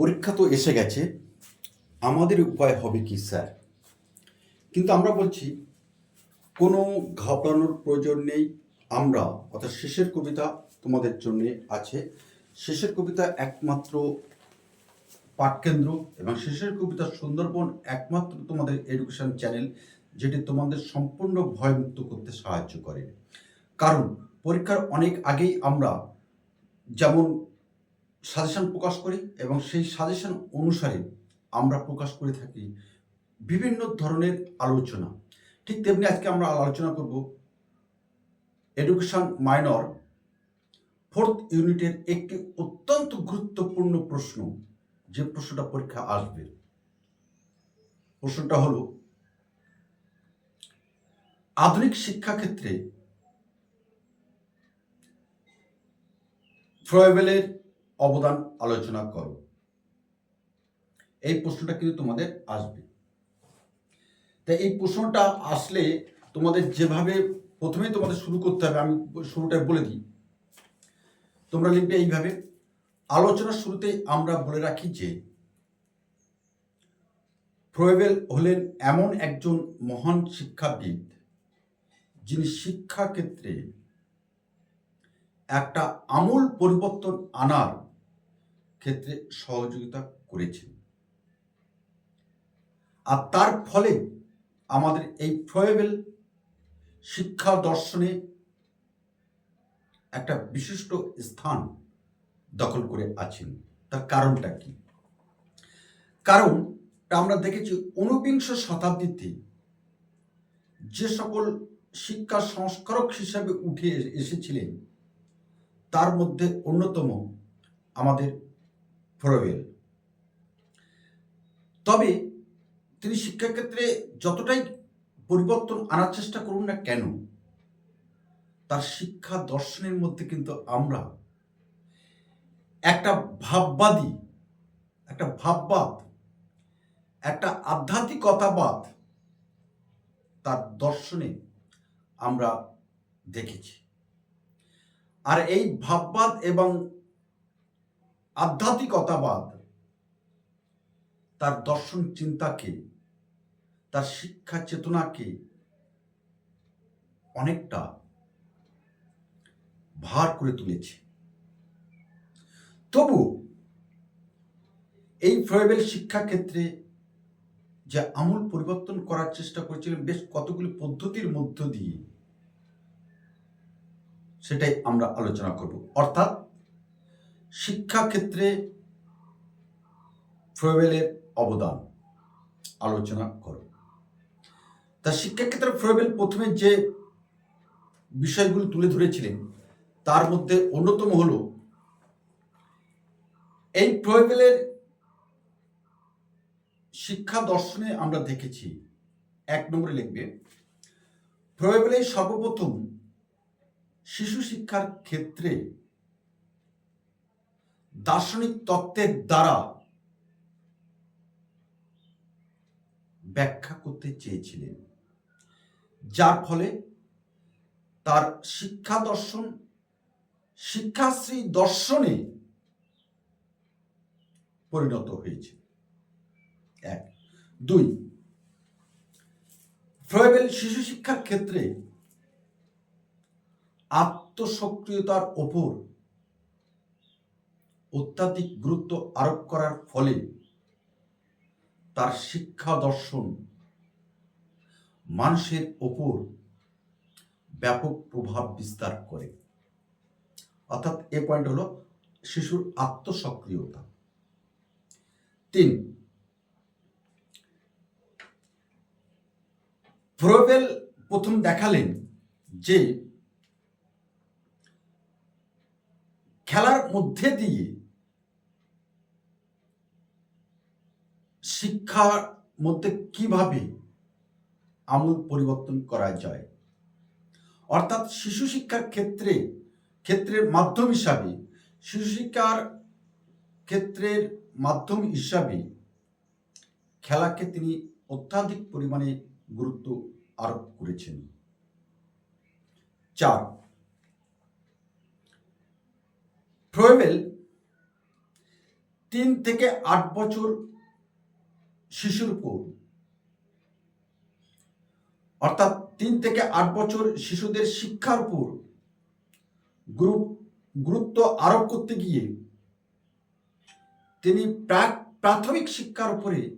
পরীক্ষা তো এসে গেছে, আমাদের উপায় হবে কি, স্যার? কিন্তু আমরা বলছি, কোনো ঘাবড়ানোর প্রয়োজন নেই। আমরা, অর্থাৎ শেষের কবিতা তোমাদের জন্য আছে। শেষের কবিতা একমাত্র পাঠকেন্দ্র এবং শেষের কবিতা সুন্দরবন একমাত্র তোমাদের এডুকেশন চ্যানেল যেটি তোমাদের সম্পূর্ণ ভয়মুক্ত করতে সাহায্য করে। কারণ, পরীক্ষার অনেক আগেই আমরা যেমন সাজেশন প্রকাশ করি এবং সেই সাজেশন অনুসারে আমরা প্রকাশ করে থাকি বিভিন্ন ধরনের আলোচনা। ঠিক তেমনি আজকে আমরা আলোচনা করব এডুকেশন মাইনর ফোর্থ ইউনিটের একটি অত্যন্ত গুরুত্বপূর্ণ প্রশ্ন, যে প্রশ্নটা পরীক্ষা আসবে। প্রশ্নটা হলো, আধুনিক শিক্ষাক্ষেত্রে ফ্রয়েবেলের অবদান আলোচনা করো। এই প্রশ্নটা কিন্তু তোমাদের আসবে। তাই এই প্রশ্নটা আসলে তোমাদের যেভাবে প্রথমে তোমাদের শুরু করতে হবে, আমি শুরুটা বলে দিই। তোমরা লিখবে এইভাবে, আলোচনার শুরুতে আমরা বলে রাখি যে ফ্রয়েবেল হলেন এমন একজন মহান শিক্ষাবিদ, যিনি শিক্ষাক্ষেত্রে একটা আমূল পরিবর্তন আনার ক্ষেত্রে সহযোগিতা করেছেন। আর তার ফলে আমাদের এই ফ্রয়েবেল শিক্ষা দর্শনে একটা বিশিষ্ট স্থান দখল করে আছেন। তার কারণটা কি? কারণ আমরা দেখেছি ঊনবিংশ শতাব্দীতে যে সকল শিক্ষা সংস্কারক হিসাবে উঠে এসেছিলেন, তার মধ্যে অন্যতম আমাদের ফ্রোয়েল তবে তিনি শিক্ষাক্ষেত্রে যতটাই পরিবর্তন আনার চেষ্টা করুন না কেন, তার শিক্ষা দর্শনের মধ্যে কিন্তু আমরা একটা ভাববাদী, একটা ভাববাদ, একটা আধ্যাত্মিকতাবাদ তার দর্শনে আমরা দেখেছি। আর এই ভাববাদ এবং আধ্যাত্মিকতাবাদ, তার দর্শন চিন্তাকে, তার শিক্ষা চেতনাকে অনেকটা ভার করে তুলেছে। তবু এই ফ্রয়েবেল শিক্ষাক্ষেত্রে যে আমূল পরিবর্তন করার চেষ্টা করেছিলেন বেশ কতগুলি পদ্ধতির মধ্য দিয়ে, সেটাই আমরা আলোচনা করব। অর্থাৎ শিক্ষাক্ষেত্রে ফ্রয়েবেলের অবদান আলোচনা করব তা শিক্ষাক্ষেত্রে ফ্রয়েবেল প্রথমে যে বিষয়গুলো তুলে ধরেছিলেন, তার মধ্যে অন্যতম হল এই ফ্রয়েবেলের শিক্ষা দর্শনে আমরা দেখেছি, এক নম্বরে লিখবে, ফ্রয়েবেলের সর্বপ্রথম শিশু শিক্ষার ক্ষেত্রে দার্শনিক তত্ত্বের দ্বারা ব্যাখ্যা করতে চেয়েছিলেন, যার ফলে তার শিক্ষা দর্শন, শিক্ষাশ্রী দর্শনে পরিণত হয়েছে। এক। দুই। ফ্রয়েবেল শিশু শিক্ষার ক্ষেত্রে আত্মসক্রিয়তার ওপর অত্যাধিক গুরুত্ব আরোপ করার ফলে তার শিক্ষা দর্শন মানুষের ওপর ব্যাপক প্রভাব বিস্তার করে। অর্থাৎ এ পয়েন্ট হলো শিশুর আত্মসক্রিয়তা। তিন ফ্রোবেল প্রথম দেখালেন যে খেলার মধ্যে দিয়ে শিক্ষার মধ্যে কীভাবে আমূল পরিবর্তন করা যায়? অর্থাৎ শিশু শিক্ষার ক্ষেত্রে, ক্ষেত্রের মাধ্যম হিসাবে, শিশু শিক্ষার ক্ষেত্রের মাধ্যম হিসাবে খেলাকে তিনি অত্যাধিক পরিমাণে গুরুত্ব আরোপ করেছেন। চার ফ্রয়েবেল তিন থেকে আট বছর শিশুর উপর অর্থাৎ তিন থেকে আট বছর শিশুদের শিক্ষার উপর গুরু- গুরুত্ব আরোপ করতে গিয়ে তিনি প্রাক প্রাথমিক শিক্ষার উপরে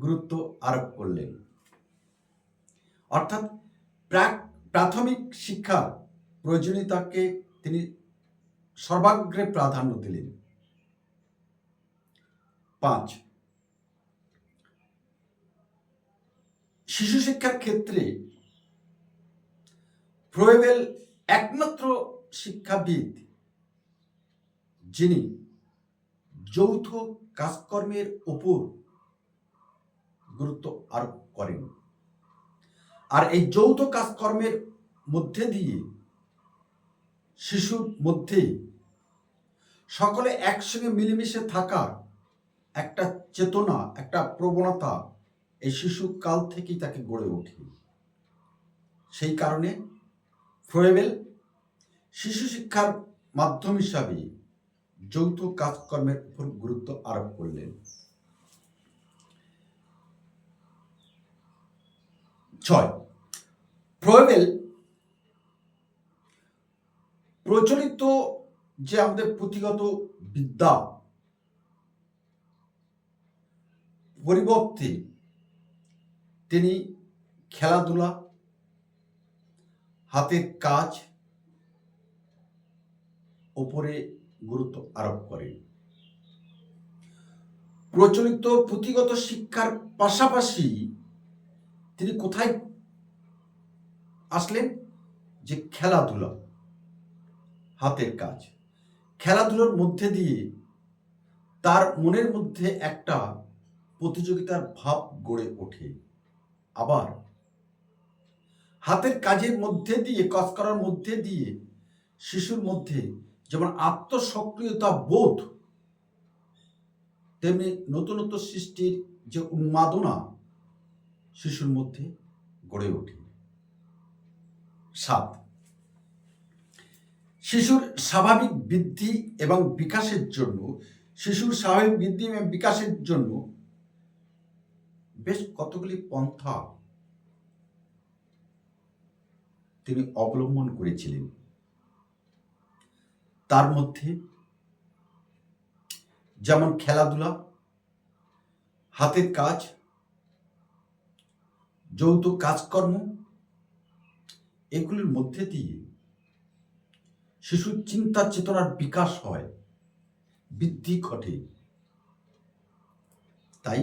গুরুত্ব আরোপ করলেন। অর্থাৎ প্রাক প্রাথমিক শিক্ষা প্রয়োজনীয়তাকে তিনি সর্বাগ্রে প্রাধান্য দিলেন। পাঁচ শিশু শিক্ষার ক্ষেত্রে ফ্রোয়েবেল একমাত্র শিক্ষাবিদ যিনি যৌথ কাজকর্মের ওপর গুরুত্ব আরোপ করেন। আর এই যৌথ কাজকর্মের মধ্যে দিয়ে শিশুর মধ্যে সকলে একসঙ্গে মিলেমিশে থাকার একটা চেতনা, একটা প্রবণতা এই শিশু কাল থেকেই তাকে গড়ে ওঠে। সেই কারণে ফ্রোয়েবেল শিশু শিক্ষার মাধ্যম হিসাবে যৌথ কাজকর্মের উপর গুরুত্ব আরোপ করলেন। ছয় ফ্রোয়েবেল প্রচলিত যে আমাদের পুঁথিগত বিদ্যা, পরিবর্তে তিনি খেলাধুলা, হাতের কাজ ওপরে গুরুত্ব আরোপ করেন। প্রচলিত পুঁথিগত শিক্ষার পাশাপাশি তিনি কোথায় আসলেন? যে খেলাধুলা, হাতের কাজ। খেলাধুলোর মধ্যে দিয়ে তার মনের মধ্যে একটা প্রতিযোগিতার ভাব গড়ে ওঠে। আবার হাতের কাজের মধ্যে দিয়ে, কাজ করার মধ্যে দিয়ে, শিশুর মধ্যে যেমন আত্মসক্রিয়তা বোধ, তেমনি নতুনত্ব সৃষ্টির যে উন্মাদনা শিশুর মধ্যে গড়ে ওঠে। সাত, শিশুর স্বাভাবিক বৃদ্ধি এবং বিকাশের জন্য, শিশুর স্বাভাবিক বৃদ্ধি এবং বিকাশের জন্য বেশ কতগুলি পন্থা তিনি অবলম্বন করেছিলেন। তার মধ্যে যেমন খেলাধুলা, হাতের কাজ, যৌথ কাজকর্ম, এগুলির মধ্যে দিয়ে শিশুর চিন্তা চেতনার বিকাশ হয়, বৃদ্ধি ঘটে। তাই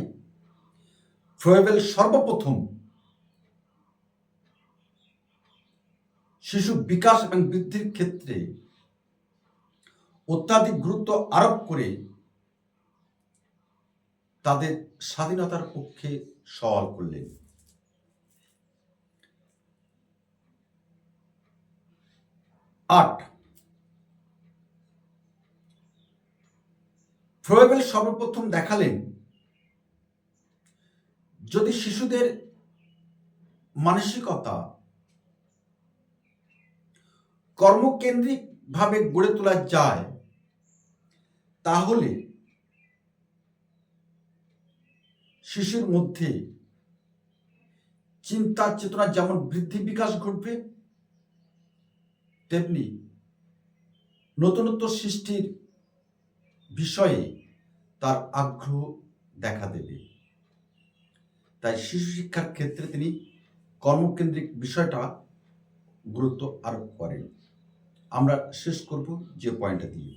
ফ্রয়েবেল সর্বপ্রথম শিশু বিকাশ এবং বৃদ্ধির ক্ষেত্রে অত্যাধিক গুরুত্ব আরোপ করে তাদের স্বাধীনতার পক্ষে সওয়াল করলেন। আট। ফ্রয়েবেল সর্বপ্রথম দেখালেন যদি শিশুদের মানসিকতা কর্মকেন্দ্রিক ভাবে গড়ে তোলা যায়, তাহলে শিশুর মধ্যে চিন্তা চেতনা যেমন বৃদ্ধি বিকাশ ঘটবে, তেমনি নতুনত্ব সৃষ্টির বিষয়ে তার আগ্রহ দেখা দেবে। তাই শিশু শিক্ষার ক্ষেত্রে তিনি কর্মকেন্দ্রিক বিষয়টা গুরুত্ব আরোপ করেন। আমরা শেষ করব যে পয়েন্টটা দিয়ে।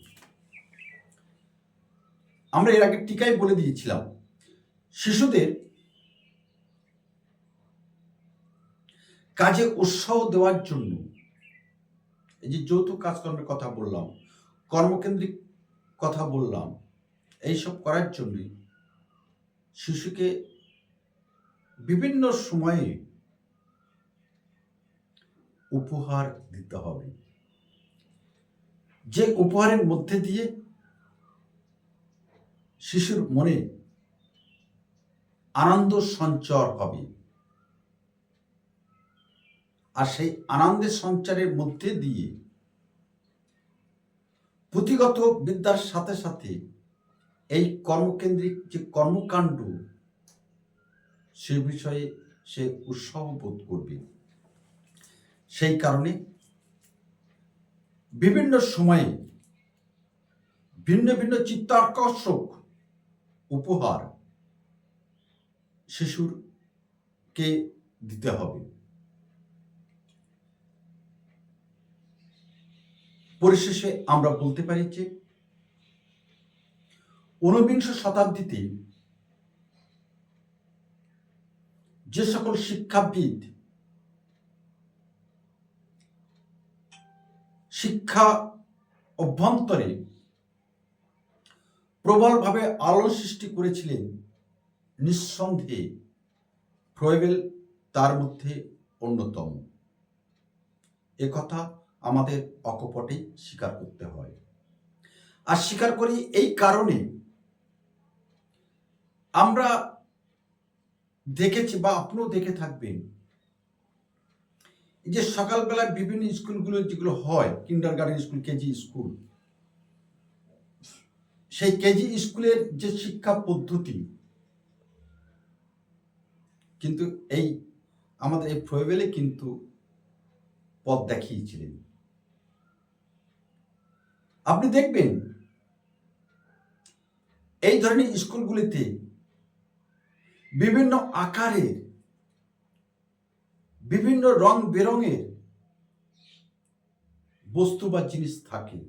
আমরা এর আগে টিকাই বলে দিয়েছিলাম, শিশুদের কাজে উৎসাহ দেওয়ার জন্য, এই যে যৌথ কাজকর্মের কথা বললাম, কর্মকেন্দ্রিক কথা বললাম, এইসব করার জন্য শিশুকে বিভিন্ন সময়ে উপহার দিতে হবে। যে উপহারের মধ্যে দিয়ে শিশুর মনে আনন্দ সঞ্চার হবে। আর সেই আনন্দের সঞ্চারের মধ্যে দিয়ে পুঁথিগত বিদ্যার সাথে সাথে এই কর্মকেন্দ্রিক যে কর্মকাণ্ড সে বিষয়ে সে উৎসাহ বোধ করবে। সেই কারণে বিভিন্ন সময়ে ভিন্ন ভিন্ন চিত্তাকর্ষক উপহার শিশুরকে দিতে হবে। পরিশেষে আমরা বলতে পারি যে ঊনবিংশ শতাব্দীতে যে সকল শিক্ষাবিদ শিক্ষা অভ্যন্তরে প্রবলভাবে আলো সৃষ্টি করেছিলেন, নিঃসন্দেহে ফ্রয়েবেল তার মধ্যে অন্যতম। কথা আমাদের অকপটে স্বীকার করতে হয়। আর স্বীকার করি এই কারণে আমরা দেখেছি বা আপনিও দেখে থাকবেন। যে সকালবেলায় বিভিন্ন স্কুলগুলো যেগুলো হয় কিন্ডার গার্ডেন স্কুল কেজি স্কুল সেই কেজি স্কুলের যে শিক্ষা পদ্ধতি, কিন্তু এই আমাদের এই ফ্রয়েবেলে কিন্তু পথ দেখিয়েছিলেন। আপনি দেখবেন, এই ধরনের স্কুলগুলিতে বিভিন্ন আকারের, বিভিন্ন রং বেরঙের বস্তু বা জিনিস থাকে।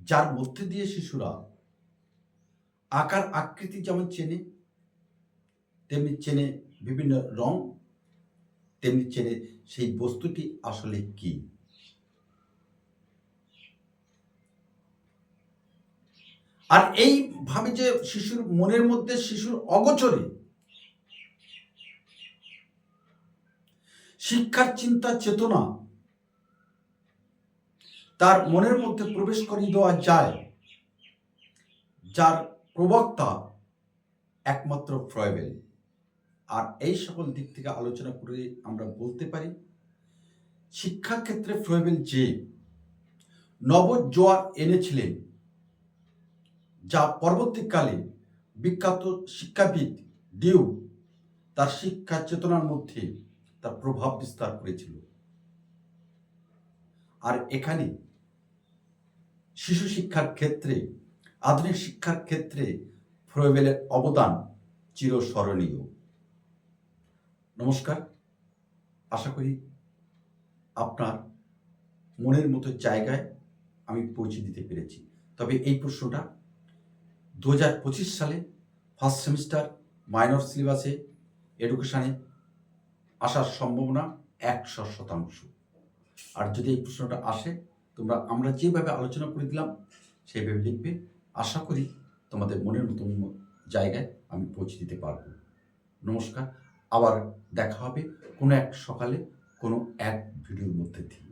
যার মধ্যে দিয়ে শিশুরা আকার, আকৃতি যেমন চেনে, তেমনি চেনে বিভিন্ন রং, তেমনি চেনে সেই বস্তুটি আসলে কি। আর এইভাবে যে শিশুর মনের মধ্যে শিশুর অগোচরে শিক্ষার চিন্তা চেতনা তার মনের মধ্যে প্রবেশ করিয়ে দেওয়া যায়, যার প্রবক্তা একমাত্র ফ্রয়েবেল। আর এই সকল দিক থেকে আলোচনা করে আমরা বলতে পারি শিক্ষাক্ষেত্রে ফ্রয়েবেল যে নবজোয়ার এনেছিলেন যা পরবর্তীকালে বিখ্যাত শিক্ষাবিদ ডিউ তার শিক্ষা চেতনার মধ্যে তার প্রভাব বিস্তার করেছিল। আর এখানে শিশু শিক্ষার ক্ষেত্রে, আধুনিক শিক্ষার ক্ষেত্রে ফ্রয়েবেলের অবদান চিরস্মরণীয়। নমস্কার। আশা করি আপনার মনের মতো জায়গায় আমি পৌঁছে দিতে পেরেছি। তবে এই প্রশ্নটা দু হাজার পঁচিশ সালে ফার্স্ট সেমিস্টার মাইনর সিলেবাসে এডুকেশানে আসার সম্ভাবনা একশো শতাংশ। আর যদি এই প্রশ্নটা আসে, তোমরা, আমরা যেভাবে আলোচনা করে দিলাম, সেইভাবে লিখবে। আশা করি তোমাদের মনের মতো জায়গায় আমি পৌঁছে দিতে পারব। নমস্কার, আবার দেখা হবে কোনো এক সকালে, কোনো এক ভিডিওর মধ্যে দিয়ে।